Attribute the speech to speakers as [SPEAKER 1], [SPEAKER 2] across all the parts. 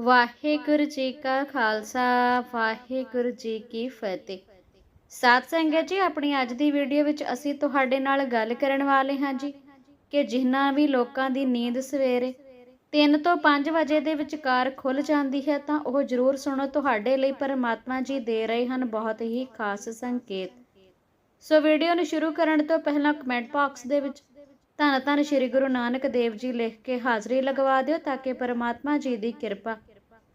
[SPEAKER 1] ਵਾਹਿਗੁਰੂ ਜੀ ਕਾ ਖਾਲਸਾ, ਵਾਹਿਗੁਰੂ ਜੀ ਕੀ ਫਤਿਹ। ਸਾਧ ਸੰਗਤ ਜੀ, ਆਪਣੀ ਅੱਜ ਦੀ ਵੀਡੀਓ ਵਿੱਚ ਅਸੀਂ ਤੁਹਾਡੇ ਨਾਲ ਗੱਲ ਕਰਨ ਵਾਲੇ ਹਾਂ ਜੀ ਕਿ ਜਿਨ੍ਹਾਂ ਵੀ ਲੋਕਾਂ ਦੀ ਨੀਂਦ ਸਵੇਰੇ 3 ਤੋਂ 5 ਵਜੇ ਦੇ ਵਿਚਕਾਰ ਖੁੱਲ ਜਾਂਦੀ ਹੈ, ਤਾਂ ਉਹ ਜ਼ਰੂਰ ਸੁਣੋ। ਤੁਹਾਡੇ ਲਈ ਪਰਮਾਤਮਾ ਜੀ ਦੇ ਰਹੇ ਹਨ ਬਹੁਤ ਹੀ ਖਾਸ ਸੰਕੇਤ। ਸੋ ਵੀਡੀਓ ਨੂੰ ਸ਼ੁਰੂ ਕਰਨ ਤੋਂ ਪਹਿਲਾਂ ਕਮੈਂਟ ਬਾਕਸ ਦੇ ਵਿੱਚ ਧੰਨ ਧੰਨ ਸ੍ਰੀ ਗੁਰੂ ਨਾਨਕ ਦੇਵ ਜੀ ਲਿਖ ਕੇ ਹਾਜ਼ਰੀ ਲਗਵਾ ਦਿਓ ਤਾਂ ਕਿ ਪਰਮਾਤਮਾ ਜੀ ਦੀ ਕਿਰਪਾ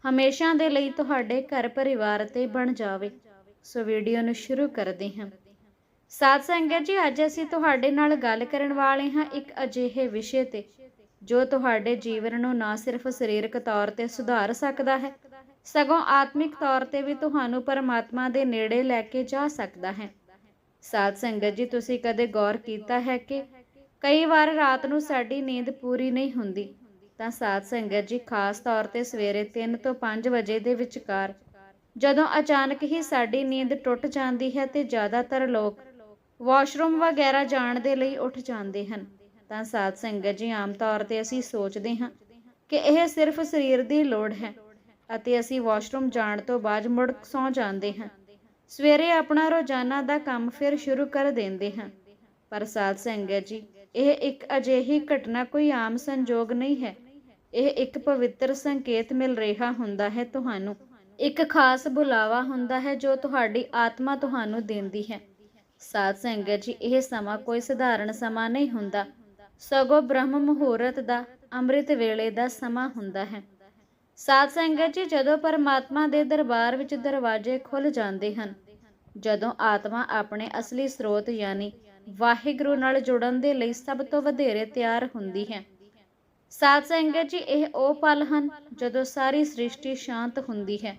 [SPEAKER 1] ਹਮੇਸ਼ਾ ਦੇ ਲਈ ਤੁਹਾਡੇ ਘਰ ਪਰਿਵਾਰ ਤੇ ਬਣ ਜਾਵੇ। ਸੋ ਵੀਡੀਓ ਨੂੰ ਸ਼ੁਰੂ ਕਰਦੇ ਹਾਂ। ਸਾਧ ਸੰਗਤ ਜੀ, ਅੱਜ ਅਸੀਂ ਤੁਹਾਡੇ ਨਾਲ ਗੱਲ ਕਰਨ ਵਾਲੇ ਹਾਂ ਇੱਕ ਅਜਿਹੇ ਵਿਸ਼ੇ ਤੇ, ਜੋ ਤੁਹਾਡੇ ਜੀਵਨ ਨੂੰ ਨਾ ਸਿਰਫ ਸਰੀਰਕ ਤੌਰ ਤੇ ਸੁਧਾਰ ਸਕਦਾ ਹੈ, ਸਗੋਂ ਆਤਮਿਕ ਤੌਰ ਤੇ ਵੀ ਤੁਹਾਨੂੰ ਪਰਮਾਤਮਾ ਦੇ ਨੇੜੇ ਲੈ ਕੇ ਜਾ ਸਕਦਾ ਹੈ। ਸਾਧ ਸੰਗਤ ਜੀ, ਤੁਸੀਂ ਕਦੇ ਗੌਰ ਕੀਤਾ ਹੈ ਕਿ ਕਈ ਵਾਰ ਰਾਤ ਨੂੰ ਸਾਡੀ ਨੀਂਦ ਪੂਰੀ ਨਹੀਂ ਹੁੰਦੀ ਤਾਂ ਸਾਧ ਸੰਗਤ ਜੀ, ਖਾਸ ਤੌਰ ਤੇ ਸਵੇਰੇ 3 ਤੋਂ 5 ਵਜੇ ਦੇ ਵਿਚਕਾਰ। ਜਦੋਂ ਅਚਾਨਕ ਹੀ ਸਾਡੀ ਨੀਂਦ ਟੁੱਟ ਜਾਂਦੀ ਹੈ ਤੇ ਜ਼ਿਆਦਾਤਰ ਲੋਕ ਵਾਸ਼ਰੂਮ ਵਗੈਰਾ ਜਾਣ ਦੇ ਲਈ ਉੱਠ ਜਾਂਦੇ ਹਨ, ਤਾਂ ਸਾਧ ਸੰਗਤ ਜੀ, ਆਮ ਤੌਰ ਤੇ ਅਸੀਂ ਸੋਚਦੇ ਹਾਂ ਕਿ ਇਹ ਸਿਰਫ ਸਰੀਰ ਦੀ ਲੋੜ ਹੈ ਅਤੇ ਅਸੀਂ ਵਾਸ਼ਰੂਮ ਜਾਣ ਤੋਂ ਬਾਅਦ ਮੁੜ ਸੌਂ ਜਾਂਦੇ ਹਾਂ। ਸਵੇਰੇ ਆਪਣਾ ਰੋਜ਼ਾਨਾ ਦਾ ਕੰਮ ਫਿਰ ਸ਼ੁਰੂ ਕਰ ਦਿੰਦੇ ਹਾਂ। ਪਰ ਸਾਧ ਸੰਗਤ ਜੀ, ਇਹ ਇੱਕ ਅਜਿਹੀ ਘਟਨਾ ਕੋਈ ਆਮ ਸੰਜੋਗ ਨਹੀਂ ਹੈ ਇਹ ਇੱਕ ਪਵਿੱਤਰ ਸੰਕੇਤ ਮਿਲ ਰਿਹਾ ਹੁੰਦਾ ਹੈ ਤੁਹਾਨੂੰ। ਇੱਕ ਖਾਸ ਬੁਲਾਵਾ ਹੁੰਦਾ ਹੈ ਜੋ ਤੁਹਾਡੀ ਆਤਮਾ ਤੁਹਾਨੂੰ ਦਿੰਦੀ ਹੈ। ਸਾਧ ਸੰਗਤ ਜੀ, ਇਹ ਸਮਾਂ ਕੋਈ ਸਧਾਰਨ ਸਮਾਂ ਨਹੀਂ ਹੁੰਦਾ। ਸਗੋਂ ਬ੍ਰਹਮ ਮੁਹੂਰਤ ਦਾ, ਅੰਮ੍ਰਿਤ ਵੇਲੇ ਦਾ ਸਮਾਂ ਹੁੰਦਾ ਹੈ। ਸਾਧ ਸੰਗਤ ਜੀ, ਜਦੋਂ ਪਰਮਾਤਮਾ ਦੇ ਦਰਬਾਰ ਵਿੱਚ ਦਰਵਾਜ਼ੇ ਖੁੱਲ ਜਾਂਦੇ ਹਨ, ਜਦੋਂ ਆਤਮਾ ਆਪਣੇ ਅਸਲੀ ਸਰੋਤ ਯਾਨੀ ਵਾਹਿਗੁਰੂ ਨਾਲ ਜੁੜਨ ਦੇ ਲਈ ਸਭ ਤੋਂ ਵਧੇਰੇ ਤਿਆਰ ਹੁੰਦੀ ਹੈ ਸਾਧ ਸੰਗਤ ਜੀ, ਇਹ ਉਹ ਪਲ ਹਨ ਜਦੋਂ ਸਾਰੀ ਸ੍ਰਿਸ਼ਟੀ ਸ਼ਾਂਤ ਹੁੰਦੀ ਹੈ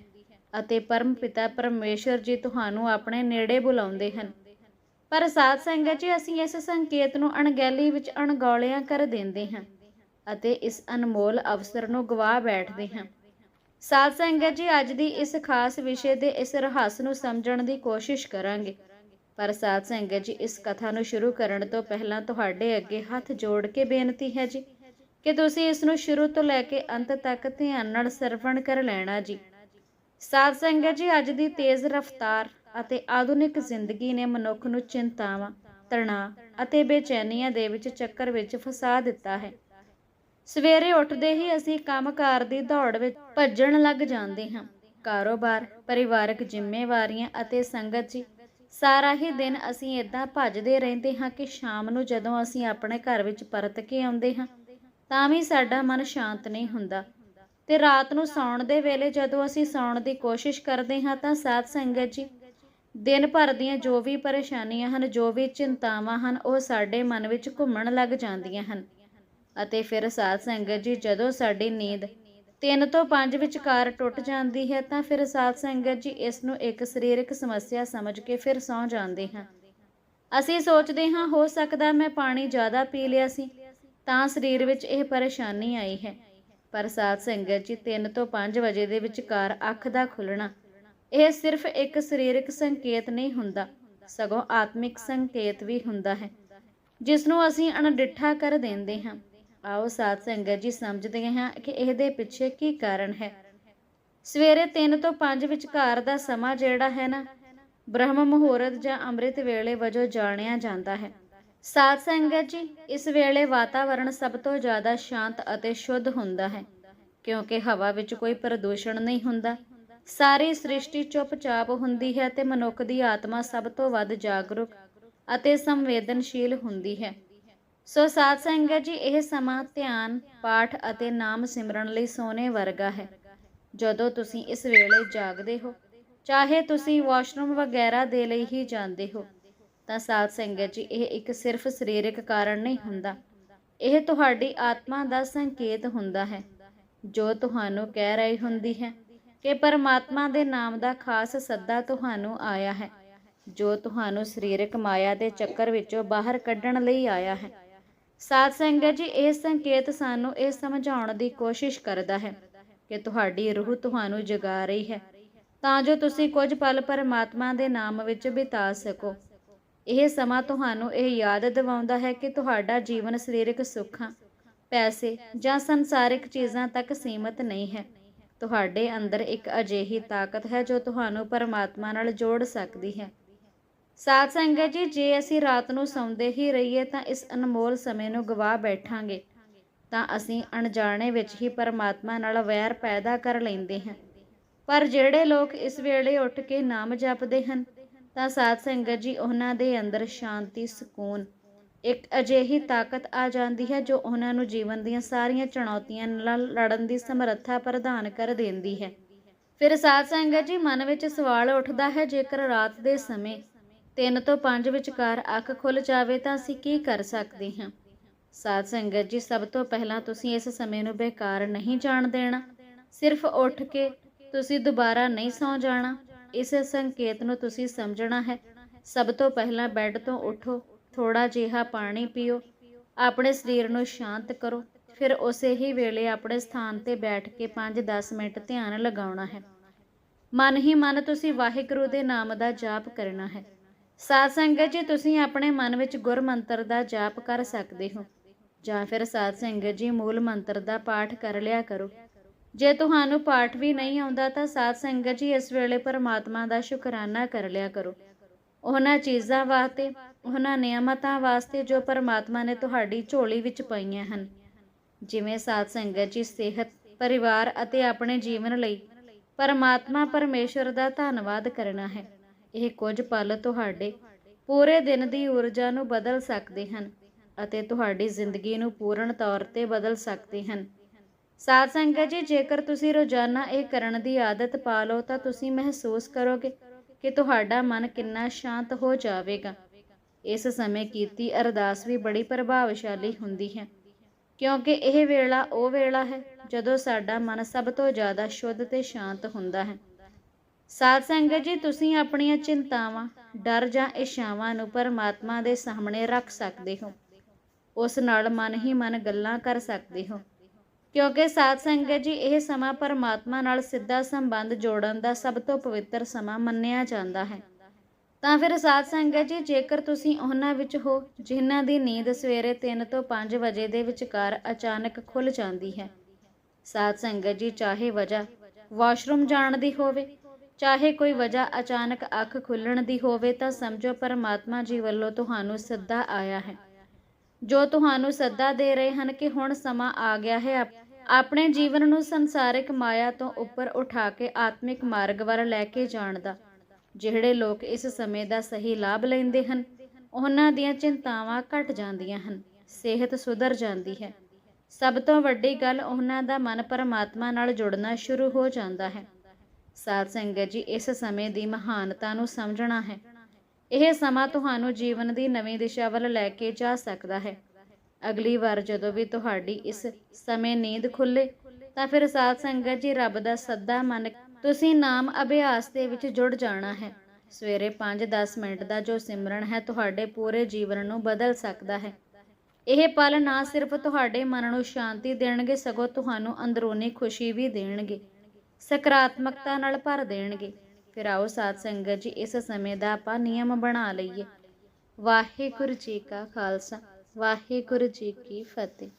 [SPEAKER 1] ਅਤੇ ਪਰਮ ਪਿਤਾ ਪਰਮੇਸ਼ਰ ਜੀ ਤੁਹਾਨੂੰ ਆਪਣੇ ਨੇੜੇ ਬੁਲਾਉਂਦੇ ਹਨ। ਪਰ ਸਾਧ ਸੰਗਤ ਜੀ, ਅਸੀਂ ਇਸ ਸੰਕੇਤ ਨੂੰ ਅਣਗਹਿਲੀ ਵਿੱਚ ਅਣਗੌਲਿਆਂ ਕਰ ਦਿੰਦੇ ਹਾਂ ਅਤੇ ਇਸ ਅਨਮੋਲ ਅਵਸਰ ਨੂੰ ਗਵਾ ਬੈਠਦੇ ਹਾਂ। ਸਾਧ ਸੰਗਤ ਜੀ, ਅੱਜ ਦੀ ਇਸ ਖਾਸ ਵਿਸ਼ੇ ਦੇ ਇਸ ਰਹੱਸ ਨੂੰ ਸਮਝਣ ਦੀ ਕੋਸ਼ਿਸ਼ ਕਰਾਂਗੇ। ਪਰ ਸਾਧ ਸੰਗਤ ਜੀ, ਇਸ ਕਥਾ ਨੂੰ ਸ਼ੁਰੂ ਕਰਨ ਤੋਂ ਪਹਿਲਾਂ ਤੁਹਾਡੇ ਅੱਗੇ ਹੱਥ ਜੋੜ ਕੇ ਬੇਨਤੀ ਹੈ ਜੀ। ਕਿ ਤੁਸੀਂ ਇਸ ਨੂੰ ਸ਼ੁਰੂ ਤੋਂ ਲੈ ਕੇ ਅੰਤ ਤੱਕ ਧਿਆਨ ਨਾਲ ਸਰਵਣ ਕਰ ਲੈਣਾ ਜੀ। ਸਾਧ ਸੰਗਤ ਜੀ, ਅੱਜ ਦੀ ਤੇਜ਼ ਰਫ਼ਤਾਰ ਅਤੇ ਆਧੁਨਿਕ ਜ਼ਿੰਦਗੀ ਨੇ ਮਨੁੱਖ ਨੂੰ ਚਿੰਤਾਵਾਂ, ਤਣਾਅ ਅਤੇ ਬੇਚੈਨੀਆਂ ਦੇ ਵਿੱਚ ਚੱਕਰ ਵਿੱਚ ਫਸਾ ਦਿੱਤਾ ਹੈ। ਸਵੇਰੇ ਉੱਠਦੇ ਹੀ ਅਸੀਂ ਕੰਮਕਾਰ ਦੀ ਦੌੜ ਵਿੱਚ ਭੱਜਣ ਲੱਗ ਜਾਂਦੇ ਹਾਂ। ਕਾਰੋਬਾਰ, ਪਰਿਵਾਰਕ ਜ਼ਿੰਮੇਵਾਰੀਆਂ ਅਤੇ ਸੰਗਤ ਜੀ, ਸਾਰਾ ਹੀ ਦਿਨ ਅਸੀਂ ਇਦਾਂ ਭੱਜਦੇ ਰਹਿੰਦੇ ਹਾਂ ਕਿ ਸ਼ਾਮ ਨੂੰ ਜਦੋਂ ਅਸੀਂ ਆਪਣੇ ਘਰ ਵਿੱਚ ਪਰਤ ਕੇ ਆਉਂਦੇ ਹਾਂ ਤਾਂ ਵੀ ਸਾਡਾ ਮਨ ਸ਼ਾਂਤ ਨਹੀਂ ਹੁੰਦਾ। ਤੇ ਰਾਤ ਨੂੰ ਸੌਣ ਦੇ ਵੇਲੇ ਜਦੋਂ ਅਸੀਂ ਸੌਣ ਦੀ ਕੋਸ਼ਿਸ਼ ਕਰਦੇ ਹਾਂ ਤਾਂ ਸਾਧ ਸੰਗਤ ਜੀ, ਦਿਨ ਭਰ ਦੀਆਂ ਜੋ ਵੀ ਪਰੇਸ਼ਾਨੀਆਂ ਹਨ, ਜੋ ਵੀ ਚਿੰਤਾਵਾਂ ਹਨ, ਉਹ ਸਾਡੇ ਮਨ ਵਿੱਚ ਘੁੰਮਣ ਲੱਗ ਜਾਂਦੀਆਂ ਹਨ। ਅਤੇ ਫਿਰ ਸਾਧ ਸੰਗਤ ਜੀ, ਜਦੋਂ ਸਾਡੀ ਨੀਂਦ 3 ਤੋਂ 5 ਵਿਚਕਾਰ ਟੁੱਟ ਜਾਂਦੀ ਹੈ, ਤਾਂ ਫਿਰ ਸਾਧ ਸੰਗਤ ਜੀ ਇਸ ਨੂੰ ਇੱਕ ਸਰੀਰਕ ਸਮੱਸਿਆ ਸਮਝ ਕੇ ਫਿਰ ਸੌਂ ਜਾਂਦੇ ਹਾਂ। ਅਸੀਂ ਸੋਚਦੇ ਹਾਂ, ਹੋ ਸਕਦਾ ਮੈਂ ਪਾਣੀ ਜ਼ਿਆਦਾ ਪੀ ਲਿਆ ਸੀ। ਤਾਂ ਸਰੀਰ ਵਿੱਚ ਇਹ ਪਰੇਸ਼ਾਨੀ ਆਈ ਹੈ। ਪਰ ਸਾਧ ਸੰਗਤ ਜੀ 3 ਤੋਂ 5 ਵਜੇ ਦੇ ਵਿਚਕਾਰ ਅੱਖ ਦਾ ਖੁੱਲਣਾ ਇਹ ਸਿਰਫ ਇੱਕ ਸਰੀਰਕ ਸੰਕੇਤ ਨਹੀਂ ਹੁੰਦਾ, ਸਗੋਂ ਆਤਮਿਕ ਸੰਕੇਤ ਵੀ ਹੁੰਦਾ ਹੈ ਜਿਸ ਨੂੰ ਅਸੀਂ ਅਣਡਿੱਠਾ ਕਰ ਦਿੰਦੇ ਹਾਂ। ਆਓ ਸਾਧ ਸੰਗਤ ਜੀ, ਸਮਝਦੇ ਹਾਂ ਕਿ ਇਹਦੇ ਪਿੱਛੇ ਕੀ ਕਾਰਨ ਹੈ। ਸਵੇਰੇ 3 ਤੋਂ 5 ਵਿਚਕਾਰ ਦਾ ਸਮਾਂ ਜਿਹੜਾ ਹੈ ਨਾ, ਬ੍ਰਹਮ ਮੁਹੂਰਤ ਜਾਂ ਅੰਮ੍ਰਿਤ ਵੇਲੇ ਵਜੋਂ ਜਾਣਿਆ ਜਾਂਦਾ ਹੈ। ਸਾਧ ਸੰਗਤ ਜੀ, ਇਸ ਵੇਲੇ ਵਾਤਾਵਰਣ ਸਭ ਤੋਂ ਜ਼ਿਆਦਾ ਸ਼ਾਂਤ ਅਤੇ ਸ਼ੁੱਧ ਹੁੰਦਾ ਹੈ, ਕਿਉਂਕਿ ਹਵਾ ਵਿੱਚ ਕੋਈ ਪ੍ਰਦੂਸ਼ਣ ਨਹੀਂ ਹੁੰਦਾ। ਸਾਰੀ ਸ੍ਰਿਸ਼ਟੀ ਚੁੱਪਚਾਪ ਹੁੰਦੀ ਹੈ ਤੇ ਮਨੁੱਖ ਦੀ ਆਤਮਾ ਸਭ ਤੋਂ ਵੱਧ ਜਾਗਰੂਕ ਅਤੇ ਸੰਵੇਦਨਸ਼ੀਲ ਹੁੰਦੀ ਹੈ। ਸੋ ਸਾਧ ਸੰਗਤ ਜੀ, ਇਹ ਸਮਾਂ ਧਿਆਨ, ਪਾਠ ਅਤੇ ਨਾਮ ਸਿਮਰਨ ਲਈ ਸੋਨੇ ਵਰਗਾ ਹੈ। ਜਦੋਂ ਤੁਸੀਂ ਇਸ ਵੇਲੇ ਜਾਗਦੇ ਹੋ, ਚਾਹੇ ਤੁਸੀਂ ਵਾਸ਼ਰੂਮ ਵਗੈਰਾ ਦੇ ਲਈ ਹੀ ਜਾਂਦੇ ਹੋ ਤਾਂ ਸਾਧ ਸੰਗਤ ਜੀ, ਇਹ ਇੱਕ ਸਿਰਫ ਸਰੀਰਕ ਕਾਰਨ ਨਹੀਂ ਹੁੰਦਾ। ਇਹ ਤੁਹਾਡੀ ਆਤਮਾ ਦਾ ਸੰਕੇਤ ਹੁੰਦਾ ਹੈ। ਜੋ ਤੁਹਾਨੂੰ ਕਹਿ ਰਹੀ ਹੁੰਦੀ ਹੈ ਕਿ ਪਰਮਾਤਮਾ ਦੇ ਨਾਮ ਦਾ ਖਾਸ ਸੱਦਾ ਤੁਹਾਨੂੰ ਆਇਆ ਹੈ। ਜੋ ਤੁਹਾਨੂੰ ਸਰੀਰਕ ਮਾਇਆ ਦੇ ਚੱਕਰ ਵਿੱਚੋਂ ਬਾਹਰ ਕੱਢਣ ਲਈ ਆਇਆ ਹੈ। ਸਾਧ ਸੰਗਤ ਜੀ, ਇਹ ਸੰਕੇਤ ਸਾਨੂੰ ਇਹ ਸਮਝਾਉਣ ਦੀ ਕੋਸ਼ਿਸ਼ ਕਰਦਾ ਹੈ ਕਿ ਤੁਹਾਡੀ ਰੂਹ ਤੁਹਾਨੂੰ ਜਗਾ ਰਹੀ ਹੈ। ਤਾਂ ਜੋ ਤੁਸੀਂ ਕੁਝ ਪਲ ਪਰਮਾਤਮਾ ਦੇ ਨਾਮ ਵਿੱਚ ਬਿਤਾ ਸਕੋ। ਇਹ ਸਮਾਂ ਤੁਹਾਨੂੰ ਇਹ ਯਾਦ ਦਿਵਾਉਂਦਾ ਹੈ ਕਿ ਤੁਹਾਡਾ ਜੀਵਨ ਸਰੀਰਕ ਸੁੱਖਾਂ ਪੈਸੇ ਜਾਂ ਸੰਸਾਰਿਕ ਚੀਜ਼ਾਂ ਤੱਕ ਸੀਮਤ ਨਹੀਂ ਹੈ। ਤੁਹਾਡੇ ਅੰਦਰ ਇੱਕ ਅਜਿਹੀ ਤਾਕਤ ਹੈ ਜੋ ਤੁਹਾਨੂੰ ਪਰਮਾਤਮਾ ਨਾਲ ਜੋੜ ਸਕਦੀ ਹੈ। ਸਾਧ ਸੰਗਤ ਜੀ, ਜੇ ਅਸੀਂ ਰਾਤ ਨੂੰ ਸੌਂਦੇ ਹੀ ਰਹੀਏ ਤਾਂ ਇਸ ਅਨਮੋਲ ਸਮੇਂ ਨੂੰ ਗਵਾ ਬੈਠਾਂਗੇ। ਤਾਂ ਅਸੀਂ ਅਣਜਾਣੇ ਵਿੱਚ ਹੀ ਪਰਮਾਤਮਾ ਨਾਲ ਵੈਰ ਪੈਦਾ ਕਰ ਲੈਂਦੇ ਹਾਂ। ਪਰ ਜਿਹੜੇ ਲੋਕ ਇਸ ਵੇਲੇ ਉੱਠ ਕੇ ਨਾਮ ਜਪਦੇ ਹਨ ਤਾਂ ਸਾਧ ਸੰਗਤ ਜੀ, ਉਹਨਾਂ ਦੇ ਅੰਦਰ ਸ਼ਾਂਤੀ, ਸਕੂਨ, ਇੱਕ ਅਜਿਹੀ ਤਾਕਤ ਆ ਜਾਂਦੀ ਹੈ ਜੋ ਉਹਨਾਂ ਨੂੰ ਜੀਵਨ ਦੀਆਂ ਸਾਰੀਆਂ ਚੁਣੌਤੀਆਂ ਨਾਲ ਲੜਨ ਦੀ ਸਮਰੱਥਾ ਪ੍ਰਦਾਨ ਕਰ ਦਿੰਦੀ ਹੈ। ਫਿਰ ਸਾਧ ਸੰਗਤ ਜੀ, ਮਨ ਵਿੱਚ ਸਵਾਲ ਉੱਠਦਾ ਹੈ, ਜੇਕਰ ਰਾਤ ਦੇ ਸਮੇਂ 3 ਤੋਂ 5 ਵਿਚਕਾਰ ਅੱਖ ਖੁੱਲ ਜਾਵੇ ਤਾਂ ਅਸੀਂ ਕੀ ਕਰ ਸਕਦੇ ਹਾਂ? ਸਾਧ ਸੰਗਤ ਜੀ, ਸਭ ਤੋਂ ਪਹਿਲਾਂ ਤੁਸੀਂ ਇਸ ਸਮੇਂ ਨੂੰ ਬੇਕਾਰ ਨਹੀਂ ਜਾਣ ਦੇਣਾ। ਸਿਰਫ ਉੱਠ ਕੇ ਤੁਸੀਂ ਦੁਬਾਰਾ ਨਹੀਂ ਸੌਂ ਜਾਣਾ। ਇਸ ਸੰਕੇਤ ਨੂੰ ਤੁਸੀਂ ਸਮਝਣਾ ਹੈ। ਸਭ ਤੋਂ ਪਹਿਲਾਂ ਬੈੱਡ ਤੋਂ ਉਠੋ ਥੋੜਾ ਜਿਹਾ ਪਾਣੀ ਪੀਓ, ਆਪਣੇ ਸਰੀਰ ਨੂੰ ਸ਼ਾਂਤ ਕਰੋ, ਫਿਰ ਉਸੇ ਹੀ ਵੇਲੇ ਆਪਣੇ ਸਥਾਨ ਤੇ ਬੈਠ ਕੇ 5-10 ਮਿੰਟ ਧਿਆਨ ਲਗਾਉਣਾ ਹੈ। ਮਨ ਹੀ ਮਨ ਤੁਸੀਂ ਵਾਹਿਗੁਰੂ ਦੇ ਨਾਮ ਦਾ ਜਾਪ ਕਰਨਾ ਹੈ। ਸਾਧ ਸੰਗਤ ਜੀ, ਤੁਸੀਂ ਆਪਣੇ ਮਨ ਵਿੱਚ ਗੁਰ ਮੰਤਰ ਦਾ ਜਾਪ ਕਰ ਸਕਦੇ ਹੋ। ਜਾਂ ਫਿਰ ਸਾਧ ਸੰਗਤ ਜੀ, ਮੂਲ ਮੰਤਰ ਦਾ ਪਾਠ ਕਰ ਲਿਆ ਕਰੋ। ਜੇ ਤੁਹਾਨੂੰ ਪਾਠ ਵੀ ਨਹੀਂ ਆਉਂਦਾ ਤਾਂ ਸਾਧ ਸੰਗਤ ਜੀ ਇਸ ਵੇਲੇ ਪਰਮਾਤਮਾ ਦਾ ਸ਼ੁਕਰਾਨਾ ਕਰ ਲਿਆ ਕਰੋ। ਉਹਨਾਂ ਚੀਜ਼ਾਂ ਵਾਸਤੇ, ਉਹਨਾਂ ਨਿਯਮਤਾਂ ਵਾਸਤੇ ਜੋ ਪਰਮਾਤਮਾ ਨੇ ਤੁਹਾਡੀ ਝੋਲੀ ਵਿੱਚ ਪਾਈਆਂ ਹਨ। ਜਿਵੇਂ ਸਾਧ ਸੰਗਤ ਜੀ ਸਿਹਤ, ਪਰਿਵਾਰ ਅਤੇ ਆਪਣੇ ਜੀਵਨ ਲਈ ਪਰਮਾਤਮਾ ਪਰਮੇਸ਼ਵਰ ਦਾ ਧੰਨਵਾਦ ਕਰਨਾ ਹੈ। ਇਹ ਕੁਝ ਪਲ ਤੁਹਾਡੇ ਪੂਰੇ ਦਿਨ ਦੀ ਊਰਜਾ ਨੂੰ ਬਦਲ ਸਕਦੇ ਹਨ ਅਤੇ ਤੁਹਾਡੀ ਜ਼ਿੰਦਗੀ ਨੂੰ ਪੂਰਨ ਤੌਰ ਤੇ ਬਦਲ ਸਕਦੇ ਹਨ। ਸਾਧ ਸੰਗਤ ਜੀ, ਜੇਕਰ ਤੁਸੀਂ ਰੋਜ਼ਾਨਾ ਇਹ ਕਰਨ ਦੀ ਆਦਤ ਪਾ ਲਓ, ਤਾਂ ਤੁਸੀਂ ਮਹਿਸੂਸ ਕਰੋਗੇ ਕਿ ਤੁਹਾਡਾ ਮਨ ਕਿੰਨਾ ਸ਼ਾਂਤ ਹੋ ਜਾਵੇਗਾ। ਇਸ ਸਮੇਂ ਕੀਤੀ ਅਰਦਾਸ ਵੀ ਬੜੀ ਪ੍ਰਭਾਵਸ਼ਾਲੀ ਹੁੰਦੀ ਹੈ। ਕਿਉਂਕਿ ਇਹ ਵੇਲਾ ਉਹ ਵੇਲਾ ਹੈ, ਜਦੋਂ ਸਾਡਾ ਮਨ ਸਭ ਤੋਂ ਜ਼ਿਆਦਾ ਸ਼ੁੱਧ ਤੇ ਸ਼ਾਂਤ ਹੁੰਦਾ ਹੈ। ਸਾਧ ਸੰਗਤ ਜੀ, ਤੁਸੀਂ ਆਪਣੀਆਂ ਚਿੰਤਾਵਾਂ, ਡਰ ਜਾਂ ਇਸ਼ਾਵਾਂ ਨੂੰ ਪਰਮਾਤਮਾ ਦੇ ਸਾਹਮਣੇ ਰੱਖ ਸਕਦੇ ਹੋ। ਉਸ ਨਾਲ ਮਨ ਹੀ ਮਨ ਗੱਲਾਂ ਕਰ ਸਕਦੇ ਹੋ। ਕਿਉਂਕਿ ਸਾਧ ਸੰਗਤ ਜੀ, ਇਹ ਸਮਾਂ ਪਰਮਾਤਮਾ ਨਾਲ ਸਿੱਧਾ ਸੰਬੰਧ ਜੋੜਨ ਦਾ ਸਭ ਤੋਂ ਪਵਿੱਤਰ ਸਮਾਂ ਮੰਨਿਆ ਜਾਂਦਾ ਹੈ। ਤਾਂ ਫਿਰ ਸਾਧ ਸੰਗਤ ਜੀ, ਜੇਕਰ ਤੁਸੀਂ ਉਹਨਾਂ ਵਿੱਚ ਹੋ, ਜਿਨ੍ਹਾਂ ਦੀ ਨੀਂਦ ਸਵੇਰੇ 3 ਤੋਂ 5 ਵਜੇ ਦੇ ਵਿਚਕਾਰ ਅਚਾਨਕ ਖੁੱਲ ਜਾਂਦੀ ਹੈ। ਸਾਧ ਸੰਗਤ ਜੀ, ਚਾਹੇ ਵਜ੍ਹਾ ਵਾਸ਼ਰੂਮ ਜਾਣ ਦੀ ਹੋਵੇ, ਚਾਹੇ ਕੋਈ ਵਜ੍ਹਾ ਅਚਾਨਕ ਅੱਖ ਖੁੱਲਣ ਦੀ ਹੋਵੇ, ਤਾਂ ਸਮਝੋ ਪਰਮਾਤਮਾ ਜੀ ਵੱਲੋਂ ਤੁਹਾਨੂੰ ਸੱਦਾ ਆਇਆ ਹੈ। ਜੋ ਤੁਹਾਨੂੰ ਸੱਦਾ ਦੇ ਰਹੇ ਹਨ ਕਿ ਹੁਣ ਸਮਾਂ ਆ ਗਿਆ ਹੈ ਆਪਣੇ ਜੀਵਨ ਨੂੰ ਸੰਸਾਰਿਕ ਮਾਇਆ ਤੋਂ ਉੱਪਰ ਉਠਾ ਕੇ ਆਤਮਿਕ ਮਾਰਗ ਵੱਲ ਲੈ ਕੇ ਜਾਣ ਦਾ। ਜਿਹੜੇ ਲੋਕ ਇਸ ਸਮੇਂ ਦਾ ਸਹੀ ਲਾਭ ਲੈਂਦੇ ਹਨ, ਉਹਨਾਂ ਦੀਆਂ ਚਿੰਤਾਵਾਂ ਘਟ ਜਾਂਦੀਆਂ ਹਨ, ਸਿਹਤ ਸੁਧਰ ਜਾਂਦੀ ਹੈ। ਸਭ ਤੋਂ ਵੱਡੀ ਗੱਲ ਉਹਨਾਂ ਦਾ ਮਨ ਪਰਮਾਤਮਾ ਨਾਲ ਜੁੜਨਾ ਸ਼ੁਰੂ ਹੋ ਜਾਂਦਾ ਹੈ। ਸਾਧ ਸੰਗਤ ਜੀ, ਇਸ ਸਮੇਂ ਦੀ ਮਹਾਨਤਾ ਨੂੰ ਸਮਝਣਾ ਹੈ। ਇਹ ਸਮਾਂ ਤੁਹਾਨੂੰ ਜੀਵਨ ਦੀ ਨਵੀਂ ਦਿਸ਼ਾ ਵੱਲ ਲੈ ਕੇ ਜਾ ਸਕਦਾ ਹੈ। ਅਗਲੀ ਵਾਰ ਜਦੋਂ ਵੀ ਤੁਹਾਡੀ ਇਸ ਸਮੇਂ ਨੀਂਦ ਖੁੱਲੇ, ਤਾਂ ਫਿਰ ਸਾਧ ਸੰਗਤ ਜੀ, ਰੱਬ ਦਾ ਸੱਦਾ ਮੰਨ ਤੁਸੀਂ ਨਾਮ ਅਭਿਆਸ ਦੇ ਵਿੱਚ ਜੁੜ ਜਾਣਾ ਹੈ। ਸਵੇਰੇ 5-10 ਮਿੰਟ ਦਾ ਜੋ ਸਿਮਰਨ ਹੈ, ਤੁਹਾਡੇ ਪੂਰੇ ਜੀਵਨ ਨੂੰ ਬਦਲ ਸਕਦਾ ਹੈ। ਇਹ ਪਲ ਨਾ ਸਿਰਫ ਤੁਹਾਡੇ ਮਨ ਨੂੰ ਸ਼ਾਂਤੀ ਦੇਣਗੇ, ਸਗੋਂ ਤੁਹਾਨੂੰ ਅੰਦਰੂਨੀ ਖੁਸ਼ੀ ਵੀ ਦੇਣਗੇ। ਸਕਾਰਾਤਮਕਤਾ ਨਾਲ ਭਰ ਦੇਣਗੇ। ਫਿਰ ਆਓ ਸਾਧ ਸੰਗਤ ਜੀ, ਇਸ ਸਮੇਂ ਦਾ ਆਪਾਂ ਨਿਯਮ ਬਣਾ ਲਈਏ। ਵਾਹਿਗੁਰੂ ਜੀ ਕਾ ਖਾਲਸਾ, ਵਾਹਿਗੁਰੂ ਜੀ ਕੀ ਫਤਿਹ।